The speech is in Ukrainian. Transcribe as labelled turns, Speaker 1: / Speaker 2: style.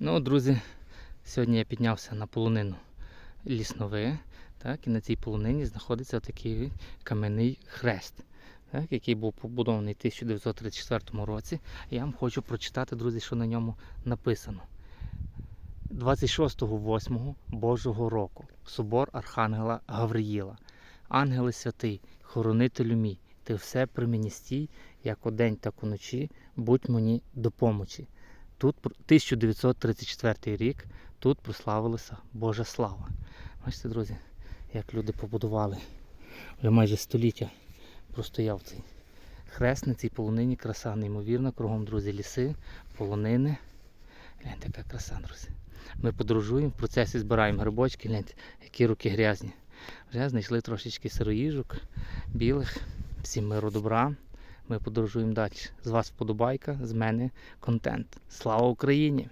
Speaker 1: Ну, друзі, сьогодні я піднявся на полонину ліснове. Так, і на цій полонині знаходиться такий кам'яний хрест, так, який був побудований в 1934 році. Я вам хочу прочитати, друзі, що на ньому написано. 26.08 Божого року. Собор Архангела Гавриїла. Ангели святий, хоронителю мій, ти все при мені стій, як удень, так уночі, будь мені до помочі. Тут 1934 рік, тут прославилася Божа слава. Бачите, друзі, як люди побудували. Вже майже століття простояв цей хрест на цій полонині, краса неймовірна, кругом, друзі, ліси, полонини. Гляньте, яка краса, друзі. Ми подорожуємо, в процесі збираємо грибочки, гляньте, які руки грязні. Вже знайшли трошечки сироїжок, білих, всім миру добра. Ми подорожуємо далі. З вас вподобайка, з мене контент. Слава Україні!